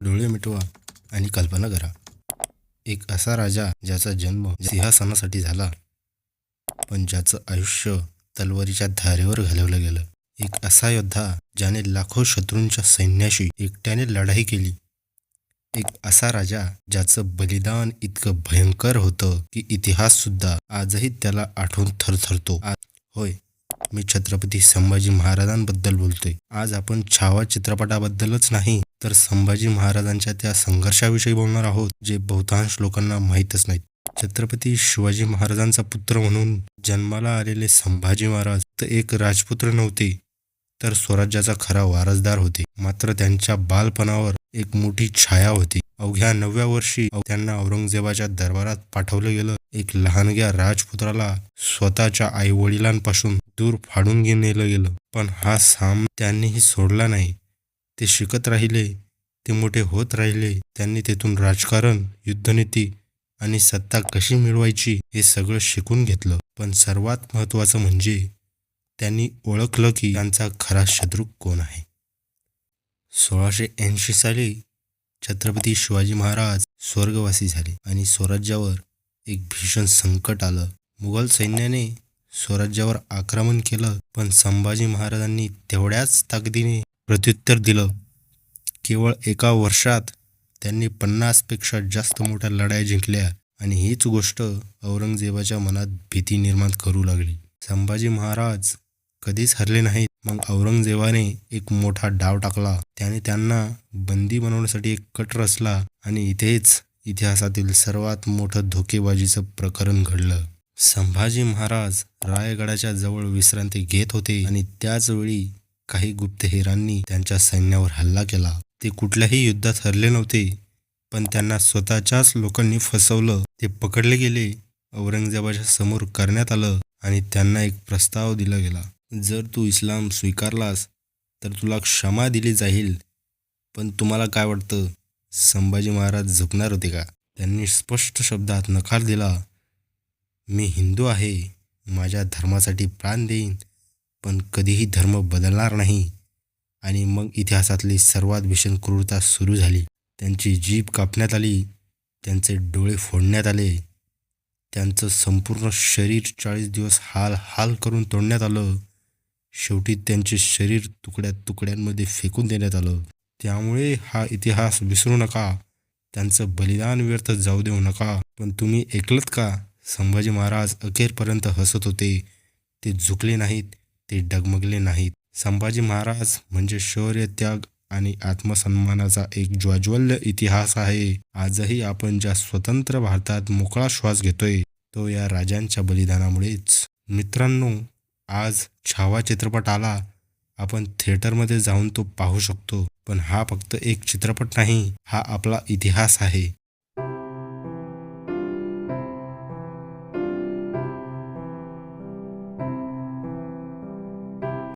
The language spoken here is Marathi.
डोळे मिटवा आणि कल्पना करा. एक असा राजा ज्याचा जन्म सिंहासनासाठी झाला पण ज्याचं आयुष्य तलवारीच्या धारेवर घालवलं गेलं. एक असा योद्धा ज्याने लाखो शत्रूंच्या सैन्याशी एकट्याने लढाई केली. एक असा राजा ज्याचं बलिदान इतकं भयंकर होतं की इतिहास सुद्धा आजही त्याला आठवून थरथरतो. होय मी छत्रपती संभाजी महाराजांबद्दल बोलतोय. आज आपण छावा चित्रपटाबद्दलच नाही तर संभाजी महाराजांच्या त्या संघर्षाविषयी बोलणार आहोत जे बहुतांश लोकांना माहीतच नाहीत. छत्रपती शिवाजी महाराजांचा पुत्र म्हणून जन्माला आलेले संभाजी महाराज तर एक राजपुत्र नव्हते तर स्वराज्याचा खरा वारसदार होते. मात्र त्यांच्या बालपणावर एक मोठी छाया होती. अवघ्या नवव्या वर्षी त्यांना औरंगजेबाच्या दरबारात पाठवलं गेलं. एक लहानग्या राजपुत्राला स्वतःच्या आई वडिलांपासून दूर फाडून घेऊन नेलं गेलं. पण हा साम त्यांनीही सोडला नाही. ते शिकत राहिले ते मोठे होत राहिले. त्यांनी तेथून राजकारण युद्धनीती आणि सत्ता कशी मिळवायची हे सगळं शिकून घेतलं. पण सर्वात महत्त्वाचं म्हणजे त्यांनी ओळखलं की त्यांचा खरा शत्रू कोण आहे. सोळाशे ऐंशी साली छत्रपती शिवाजी महाराज स्वर्गवासी झाले आणि स्वराज्यावर एक भीषण संकट आलं. मुघल सैन्याने स्वराज्यावर आक्रमण केलं पण संभाजी महाराजांनी तेवढ्याच ताकदीने प्रत्युत्तर दिलं. केवळ एका वर्षात त्यांनी पन्नासपेक्षा जास्त मोठ्या लढाया जिंकल्या आणि हीच गोष्ट औरंगजेबाच्या मनात भीती निर्माण करू लागली. संभाजी महाराज कधीच हरले नाहीत. मग औरंगजेबाने एक मोठा डाव टाकला. त्याने त्यांना बंदी बनवण्यासाठी एक कट रचला आणि इथेच इतिहासातील सर्वात मोठं धोकेबाजीचं प्रकरण घडलं. संभाजी महाराज रायगडाच्या जवळ विश्रांती घेत होते आणि त्याच वेळी काही गुप्तहेरांनी त्यांच्या सैन्यावर हल्ला केला. ते कुठल्याही युद्धात हरले नव्हते पण त्यांना स्वतःच्याच लोकांनी फसवलं. ते पकडले गेले औरंगजेबाच्या समोर करण्यात आलं आणि त्यांना एक प्रस्ताव दिला गेला. जर तू इस्लाम स्वीकारलास तर तुला क्षमा दिली जाईल. पण तुम्हाला काय वाटतं? संभाजी महाराज झुकणार होते का? त्यांनी स्पष्ट शब्दात नकार दिला. मी हिंदू आहे माझ्या धर्मासाठी प्राण देईन पण कधीही धर्म बदलणार नाही. आणि मग इतिहासातली सर्वात भीषण क्रूरता सुरू झाली. त्यांची जीभ कापण्यात आली त्यांचे डोळे फोडण्यात आले त्यांचं संपूर्ण शरीर चाळीस दिवस हाल हाल करून तोडण्यात आलं. शेवटी त्यांचे शरीर तुकड्या तुकड्यांमध्ये फेकून देण्यात आलं. त्यामुळे हा इतिहास विसरू नका. त्यांचं बलिदान व्यर्थ जाऊ देऊ नका. पण तुम्ही ऐकलत का? संभाजी महाराज अखेरपर्यंत हसत होते. ते झुकले नाहीत ते डगमगले नाहीत. संभाजी महाराज म्हणजे शौर्य त्याग आणि आत्मसन्मानाचा एक ज्वाज्वल्य इतिहास आहे. आजही आपण ज्या स्वतंत्र भारतात मोकळा श्वास घेतोय तो या राजांच्या बलिदानामुळेच. मित्रांनो आज छावा चित्रपट आला. आपण थिएटरमध्ये जाऊन तो पाहू शकतो पण हा फक्त एक चित्रपट नाही हा आपला इतिहास आहे.